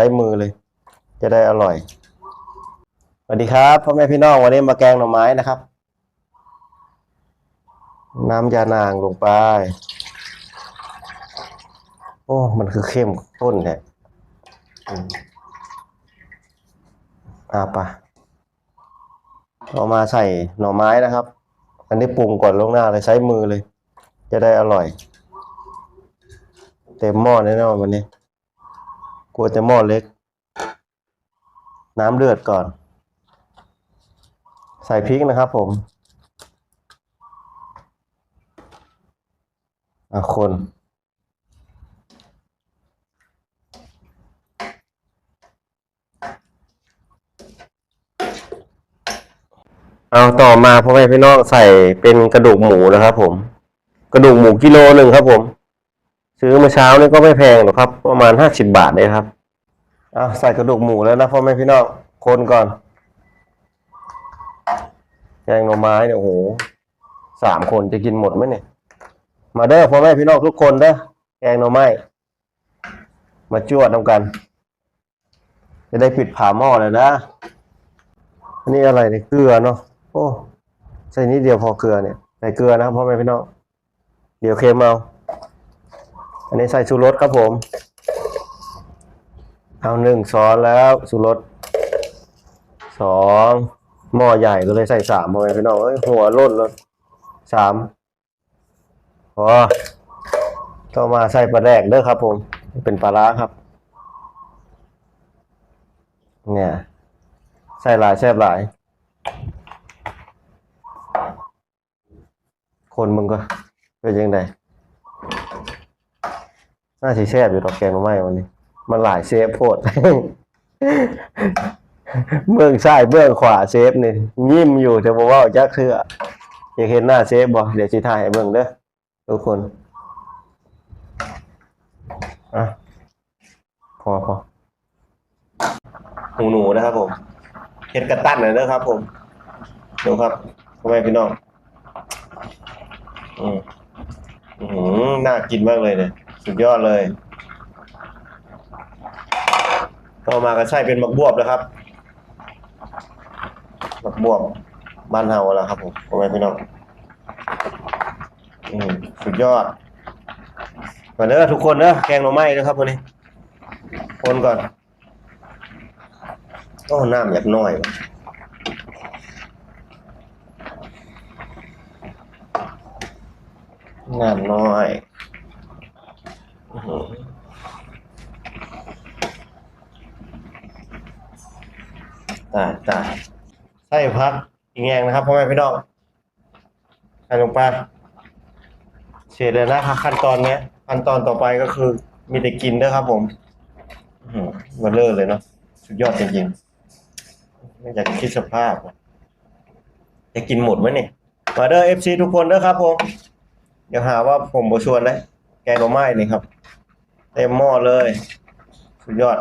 ช้มือเลย จะได้อร่อยสวัสดีครับพ่อแม่พี่น้องวันนี้มาแกงหน่อไม้นะครับ น้ำยานางลงไป โอ้ มันคือเข้มข้นแท้อืมอ่าปะเอามาใส่หน่อไม้นะครับ อันนี้ปรุงก่อนลงหน้าเลยใช้มือเลย จะได้อร่อย เต็มหม้อแน่นอนวันนี้ กลัวจะหม้อเล็ก น้ำเดือดก่อน ใส่พริกนะครับผมอะคนเอาต่อมาพ่อแม่พี่น้องใส่เป็นกระดูกหมูนะครับผม กระดูกหมูกิโลหนึ่งครับผม ซื้อเมื่อเช้านี่ก็ไม่แพงหรอกครับ ประมาณห้าสิบบาทเลยครับเอาใส่กระดูกหมูแล้วนะพ่อแม่พี่น้องคนก่อนแกงหน่อไม้เนี่ยโอ้โหสามคนจะกินหมดไหมเนี่ย มาเด้อพ่อแม่พี่น้องทุกคนเด้อแกงหน่อไม้มาจวดนำกัน จะได้ปิดผาหม้อเลยนะอันนี้อะไรเนี่ยเกลือเนาะโอ้ใส่นิดเดียวพอเกลือเนี่ยใส่เกลือนะพ่อแม่พี่น้องเดี๋ยวเค็มเอา อันนี้ใส่ชูรสครับผม เอาหนึ่งช้อนแล้วชูรสสองหม้อใหญ่ก็เลยใส่สามพ่อพี่น้องเอ้ยหัวล้นเลยสามพอต่อมาใส่ปลาแดกเด้อครับ ผม เป็นปลาร้าครับ เนี่ย ใส่หลายแซ่บหลาย คนมึงก็เป็นยังไง น่าสิแซ่บอยู่ดอกแกงหน่อไม้วันนี้ มันหลายเซฟโพด เบื้องซ้ายเบื้องขวาเซฟนี่ยิ้มอยู่แต่บอกว่าจักเทื่ออยากเห็นหน้าเซฟบ่เดี๋ยวสิถ่ายให้เบิ่งเด้อทุกคนอะพอพอหนูหนูนะครับผมเห็ดกระตั้นหน่อยนะครับผมดูครับพ่อแม่พี่น้อง อืมอืมน่ากินมากเลยเนี่ย สุดยอดเลยต่อมาก็ใช่เป็นมักบวบแล้วครับมักบวบบ้านเฮาแล้วครับผมพ่อแม่พี่น้องอืมสุดยอดมาเด้อทุกคนเด้อแกงหน่อไม้นะครับวันนี้ คนก่อนโอ้น้ำอยากน้อยน้ำน้อย อื้อหือตายตายใส่พักอีกแงงนะครับพ่อแม่พี่น้องใส่ลงไปเสร็จแล้วนะครับขั้นตอนเนี้ยขั้นตอนต่อไปก็คือ มีแต่กินด้อครับ ผมอื้อหือมาเลิศเลยเนาะสุดยอดจริงๆไม่อยากจะคิดสภาพจะกินหมดไหมเนี่ยมาเด้อเอฟซีทุกคนเด้อครับผมอย่าหาว่าผมบชวนนะ แกงหน่อไม้นี่ครับเต็มหม้อเลย สุดยอด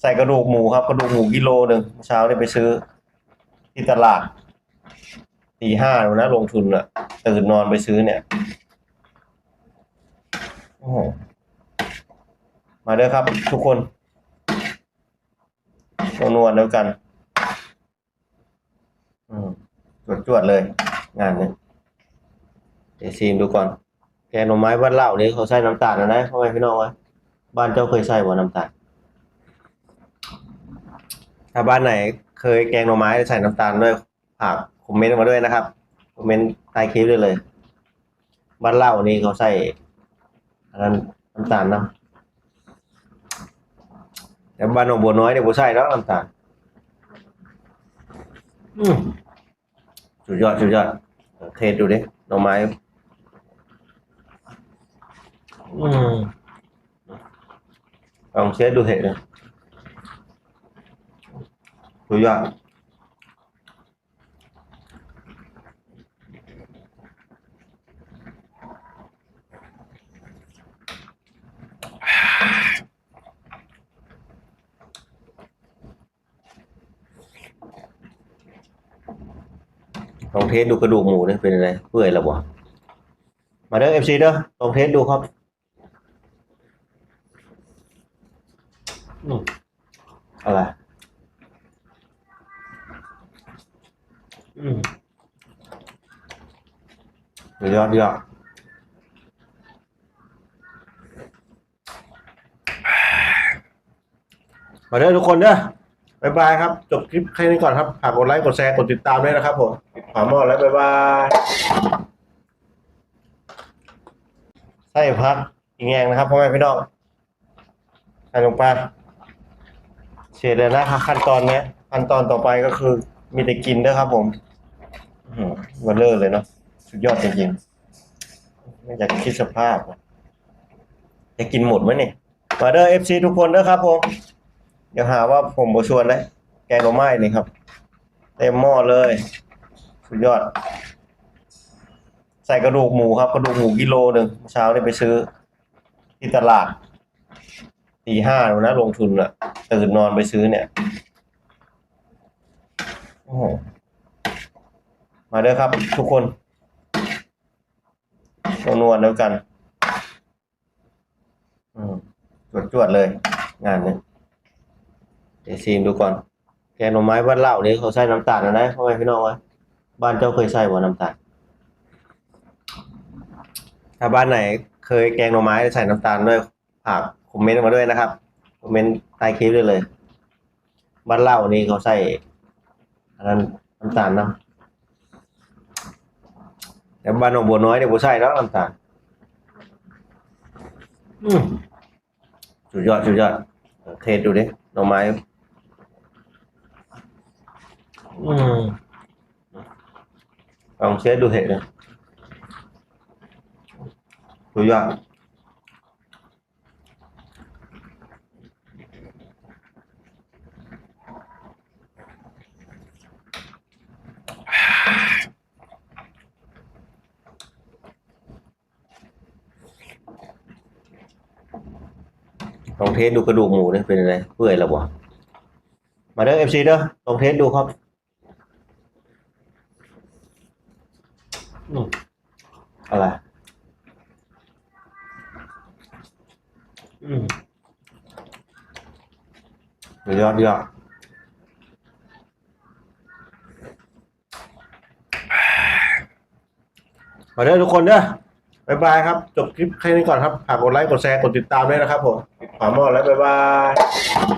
ใส่กระดูกหมูครับ กระดูกหมูกิโลหนึ่งเช้านี่ไปซื้อ ที่ตลาดตีห้าแล้วนะ ลงทุนอะตื่นนอนไปซื้อเนี่ยโอ้โหมาเด้อครับ ทุกคนนวลๆแล้วกัน อืมจวดจวดๆเลย งานนี้เดี๋ยวซีมดูก่อน แกงหน่อไม้บ้านเล่านี่เขาใส่น้ำตาลนะนะพ่อแม่พี่น้องวะบ้านเจ้าเคยใส่บ่น้ำตาล ถ้าบ้านไหนเคยแกงหน่อไม้ใส่น้ำตาลด้วยฝากคอมเมนต์มาด้วยนะครับคอมเมนต์ใต้คลิปได้เลย บ้านเล่านี่เขาใส่อันนั้นน้ำตาลเนาะแต่บ้านหนองบัวน้อยเนี่ยบัวใช่แล้วน้ำตาลสุดยอดสุดยอดเทสดูดิหน่อไม้ อืมลองเช็ดดูเถอะสุดยอดลองเทสดูกระดูกหมูเนี่ยเป็นยังไงเปื่อยแล้วบ่มาเด้อเอฟซีเด้อลองเทสดูครับ อืมอะไร อืมเดี๋ยวยอดเยอะมาเด้อทุกคนเด้อบ๊ายบายครับ จบคลิปแค่นี้ก่อนครับฝากกดไลค์ กดแชร์ กดติดตามด้วยนะครับผมฝาหม้อแล้วบ๊ายบายไส้พักอีแงงนะครับพ่อแม่พี่น้องใส่ลงไป เสร็จเลยนะครับขั้นตอนเนี้ยขั้นตอนต่อไปก็คือมีแต่กินด้วยครับผมอวันเลอร์เลยเนาะสุดยอดจริงๆไม่อยากคิดสภาพจะกินหมดไหมเนี่ยมาเด้อเอฟซีทุกคนเด้อครับผมอย่าหาว่าผมบชวนเลยแกงหน่อไม้นี่ครับ เต็มหม้อเลย สุดยอด ใส่กระดูกหมูครับ กระดูกหมูกิโลหนึ่งเช้านี่ไปซื้อที่ตลาด ตีห้าแล้วนะลงทุนอะตื่นนอนไปซื้อเนี่ยโอ้โหมาเด้อครับ ทุกคนนวลๆแล้วกันอืมจวดๆเลย งานนี้เดี๋ยวซีมดูก่อน แกงหน่อไม้บ้านเล่านี่เขาใส่น้ำตาลนะนะพ่อแม่พี่น้องวะบ้านเจ้าเคยใส่บ่น้ำตาล ถ้าบ้านไหน เคยแกงหน่อไม้ใส่น้ำตาลด้วยฝาก คอมเมนต์มาด้วยนะครับ คอมเมนต์ใต้คลิปได้เลย บ้านเล่านี่เขาใส่อันนั้นน้ำตาลเนาะแต่บ้านหนองบัวน้อยเนี่ยผมใส่แล้วน้ำตาลสุดยอดสุดยอด เทสดูดิหน่อไม้อืมลองเช็ดดูเห็ดนะสุดยอด เทสดูกระดูกหมูเนี่ยเป็นยังไงเปื่อยแล้วบ่มาเด้อเอฟซีเด้อลองเทสดูครับอืมอะไรอืมเดี๋ยวยอดเยอะมาเด้อทุกคนเด้อบ๊ายบายครับ จบคลิปแค่นี้ก่อนครับฝากกดไลค์ กดแชร์ กดติดตามด้วยนะครับผม ฝาหม้อแล้วบ๊ายบาย